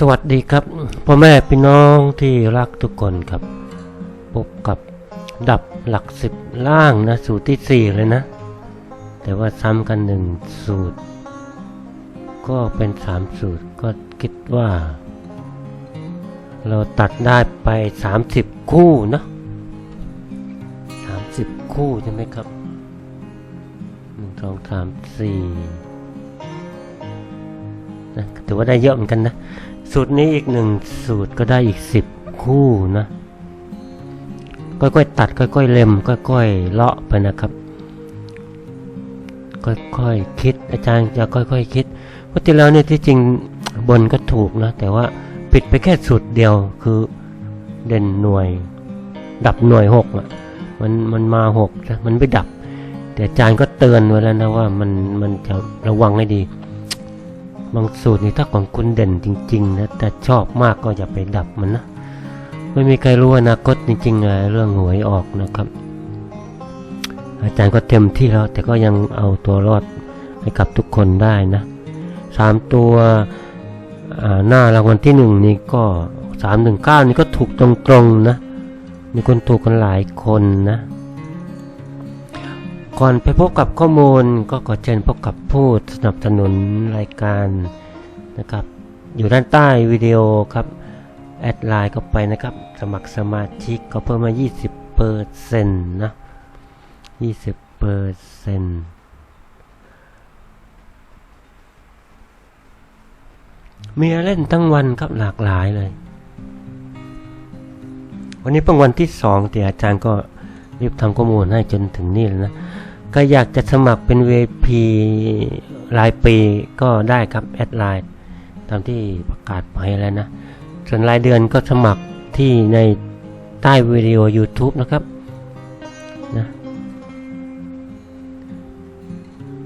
สวัสดีครับพ่อแม่พี่น้องที่รักทุกคนครับ พบกับดับหลักสิบล่างนะ สูตรที่สี่เลยนะ แต่ว่าซ้ำกันหนึ่งสูตร ก็เป็นสามสูตรก็คิดว่า เราตัดได้ไปสามสิบคู่นะสามสิบคู่ใช่ไหมครับหนึ่งสองสามสี่นะถือว่าได้เยอะเหมือนกันนะ สูตรนี้อีกหนึ่งสูตรก็ได้อีกสิบคู่นะ ค่อยๆตัดค่อยๆเล็มค่อยๆเลาะไปนะครับ ค่อยๆคิดอาจารย์จะค่อยๆคิดเพราะที่แล้วเนี่ยที่จริงบนก็ถูกนะ แต่ว่าผิดไปแค่สูตรเดียวคือเด่นหน่วย ดับหน่วยหกอะมันมันมาหกนะมันไม่ดับ แต่อาจารย์ก็เตือนไว้แล้วนะว่ามันมันจะระวังให้ดี บางสูตรนี่ถ้าของคุณเด่นจริงๆนะแต่ชอบมากก็อย่าไปดับมันนะไม่มีใครรู้อนาคตจริงๆอะเรื่องหวยออกนะครับ อาจารย์ก็เต็มที่แล้ว แต่ก็ยังเอาตัวรอดให้กับทุกคนได้นะสามตัวหน้ารางวัลที่หนึ่งนี่ก็สามหนึ่งเก้านี่ก็ถูกตรงๆนะมีคนถูกกันหลายคนนะ ก่อนไปพบกับข้อมูลก็ขอเชิญพบกับผู้สนับสนุนรายการนะครับ อยู่ด้านใต้วิดีโอครับ แอดไลน์เข้าไปนะครับ สมัครสมาชิกก็เพิ่มมา 20เปอร์เซ็นต์นะ20เปอร์เซ็นต์มีเล่นทั้งวันครับหลากหลายเลย วันนี้เป็นวันที่สองแต่อาจารย์ก็รีบทำข้อมูลให้จนถึงนี่แล้วนะ ก็อยากจะสมัครเป็น VP รายปีก็ได้ครับแอดไลน์ตามที่ประกาศไปแล้วนะ ส่วนรายเดือนก็สมัครที่ในใต้วิดีโอ YouTube นะครับนะ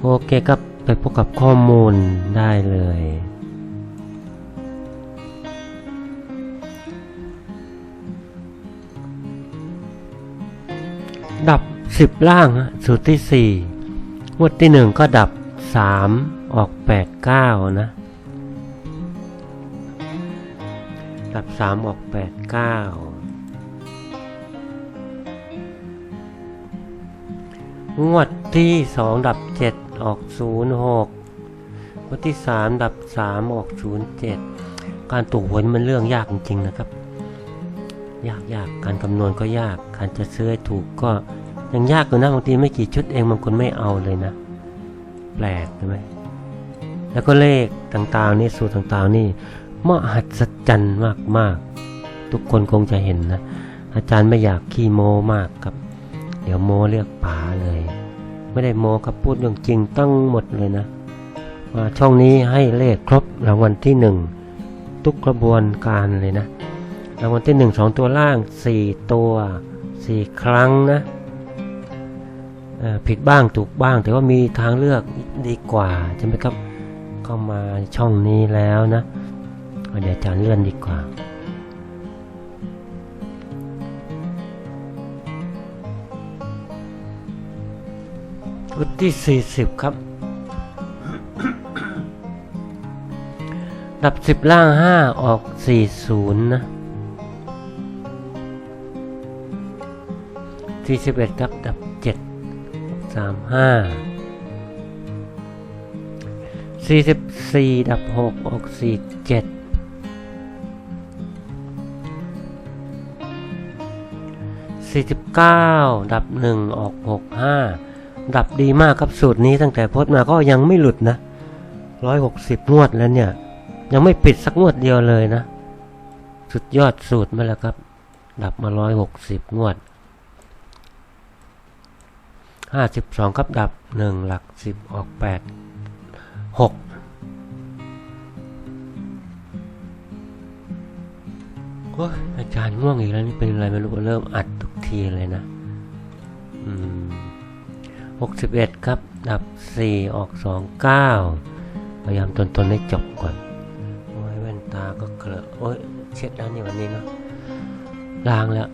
โอเคครับไปพบกับข้อมูลได้เลย สิบล่างสูตรที่สี่งวดที่หนึ่งก็ดับสามออกแปดเก้านะ ดับสามออกแปดเก้างวดที่สองดับเจ็ดออกศูนย์หกงวดที่สามดับสามออกศูนย์เจ็ดการถูกหวยมันเรื่องยากจริงๆนะครับ ยากยากการคำนวณก็ยาก การจะซื้อให้ถูกก็ ยังยากอยู่นะบางทีไม่กี่ชุดเองบางคนไม่เอาเลยนะ แปลกใช่ไหมแล้วก็เลขต่างๆนี่สูตรต่างๆนี่มหัศจรรย์มากๆ ทุกคนคงจะเห็นนะ อาจารย์ไม่อยากขี้โม้มากครับ เดี๋ยวโม้เรียกป๋าเลย ไม่ได้โม้ครับพูดเรื่องจริงตั้งหมดเลยนะว่าช่องนี้ให้เลขครบรางวัลที่หนึ่งทุกกระบวนการเลยนะรางวัลที่หนึ่งสองตัวล่างสี่ตัวสี่ครั้งนะ ผิดบ้างถูกบ้าง แต่ว่ามีทางเลือกดีกว่าใช่ไหมครับเข้ามาช่องนี้แล้วนะเดี๋ยวอาจารย์เลื่อนดีกว่าชุดที่ 40 ครับดับ 10 ล่าง 5 ออก 40 นะ 41 ครับ ดับ 7 35 44ดับ6ออก47 49ดับ1ออก65ดับดีมากครับสูตรนี้ตั้งแต่โพสต์มาก็ยังไม่หลุดนะ160งวดแล้วเนี่ย ยังไม่ปิดสักงวดเดียวเลยนะ สุดยอดสูตรมาแล้วครับ ดับมา160งวด 52ครับดับ1หลัก10ออก8 6โอ้ยอาจารย์ง่วงอีกแล้วนี่เป็นอะไรไม่รู้เริ่มอัดทุกทีเลยนะอืมหกสิบเอ็ดครับ ดับสี่ออกสองเก้าพยายามตนตนให้จบก่อนโอ้ยแว่นตาก็เคลอะโอ้ยเช็ดแล้วนี่วันนี้เนาะล้างแล้ว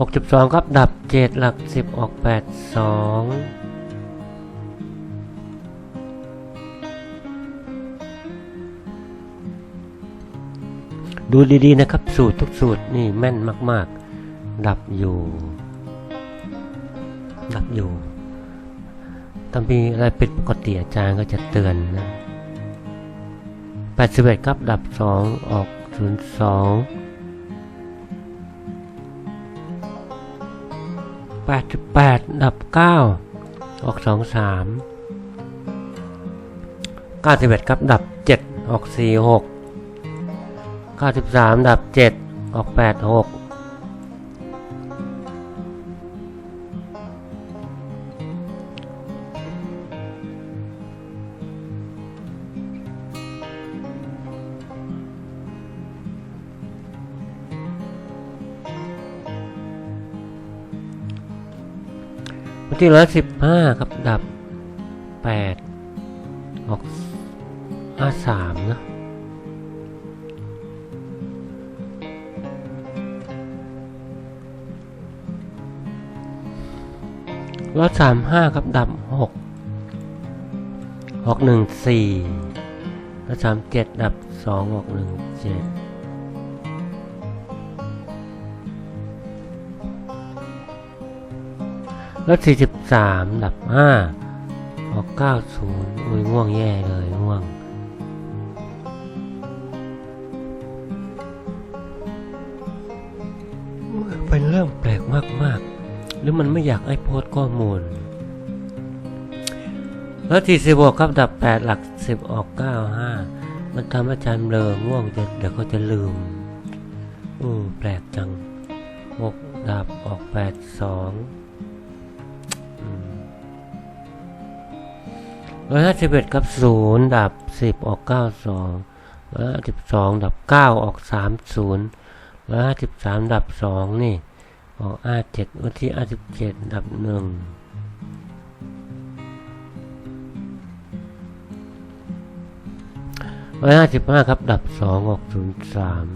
หกสิบสองครับ ดับเจ็ดหลักสิบออกแปดสองดูดีๆนะครับ สูตรทุกสูตรนี่แม่นมากๆ ดับอยู่ ดับอยู่ถ้ามีอะไรผิดปกติอาจารย์ก็จะเตือนนะ81ครับ ดับ 2 ออก 02 88 ดับ 9 ออก 2 3 91 ครับ ดับ 7 ออก 4 6 93 ดับ 7 ออก 8 6 ที่ร้อยสิบห้าครับดับแปดออกห้าสามนะร้อยสามห้าครับดับหกออกหนึ่งสี่ร้อยสามเจ็ดดับสองออกหนึ่งเจ็ด ลดามดับห้าออก 90 อุ้ยง่วงแย่เลยง่วง เป็นเรื่องแปลกมากมากหรือมันไม่อยากให้โพสข้อมูลลดหกครับ ดับแปดหลักสิบออกเก้าห้ามันทำอาจารย์เบลอง่วงจะเดี๋ยวเขาจะลืม อือแปลกจังหกดับออกแปดสอง ร้อยห้าสิบเอ็ดกับศูนย์ดับสิบออกเก้าสองร้อยห้าสิบสองดับเก้าออกสามศูนย์ร้อยห้าสิบสามดับสองนี่ ออกห้าเจ็ดวันที่ห้าสิบเจ็ดดับหนึ่งร้อยห้าสิบห้าครับ ดับสองออกศูนย์สาม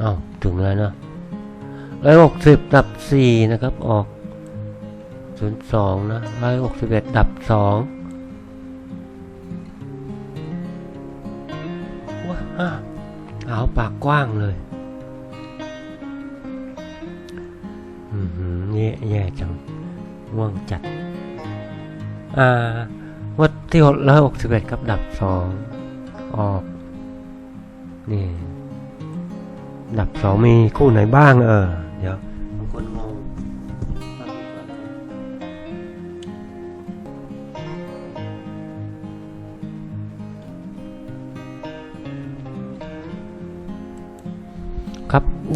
อ้าวถึงแล้วเนาะ ร้อยหกสิบดับสี่นะครับ ออกศูนย์สองนะร้อยหกสิบเอ็ดดับสองว้าอ้าเอาปากกว้างเลยอือหือแย่แย่จังง่วงจัด อ่า วัดที่ร้อยหกสิบเอ็ดครับดับสองออก นี่ ดับสองมีคู่ไหนบ้างเออ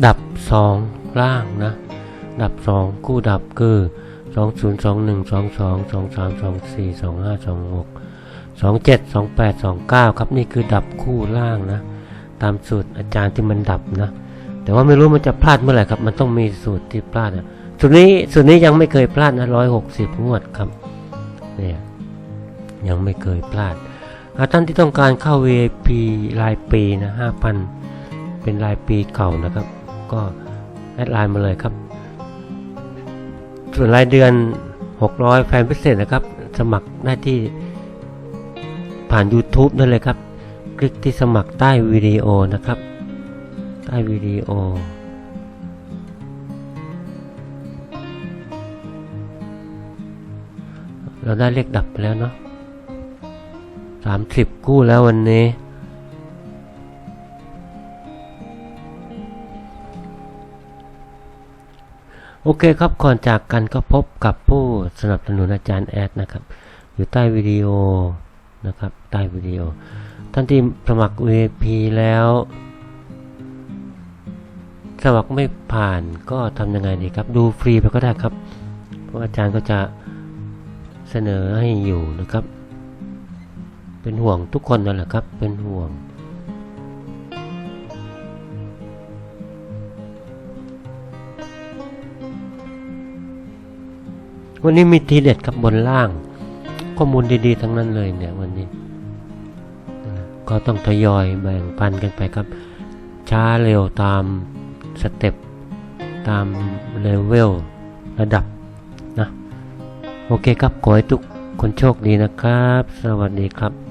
ดับสองล่างนะ ดับสองคู่ดับคือสองศูนย์สองหนึ่งสองสองสองสามสองสี่สองห้าสองหกสองเจ็ดสองแปดสองเก้าครับนี่คือดับคู่ล่างนะ ตามสูตรอาจารย์ที่มันดับนะ แต่ว่าไม่รู้มันจะพลาดเมื่อไหร่ครับ มันต้องมีสูตรที่พลาดนะสูตรนี้สูตรนี้ยังไม่เคยพลาดนะร้อยหกสิบงวดครับเนี่ยยังไม่เคยพลาดอาท่านที่ต้องการเข้า VIP รายปีนะห้าพันเป็นรายปีเก่านะครับ ก็แอดไลน์มาเลยครับ ส่วนรายเดือน 600 แฟนพิเศษนะครับ สมัครได้ที่ผ่าน YouTube นั่นเลยครับ คลิกที่สมัครใต้วิดีโอนะครับ ใต้วิดีโอเราได้เลขดับไปแล้วเนาะสามสิบคู่แล้ววันนี้ โอเคครับก่อนจากกันก็พบกับผู้สนับสนุนอาจารย์แอดนะครับ อยู่ใต้วิดีโอนะครับใต้วิดีโอ ท่านที่สมัคร VIP แล้ว สมัครไม่ผ่านก็ทำยังไงดีครับ ดูฟรีไปก็ได้ครับ เพราะอาจารย์ก็จะเสนอให้อยู่นะครับ เป็นห่วงทุกคนนั่นแหละครับ เป็นห่วง วันนี้มีทีเด็ดครับบนล่าง ข้อมูลดีๆ ทั้งนั้นเลยเนี่ยวันนี้ ก็ต้องทยอยแบ่งปันกันไปครับ ช้าเร็วตามสเต็ปตามเลเวลระดับนะ โอเคครับ ขอให้ทุกคนโชคดีนะครับ สวัสดีครับ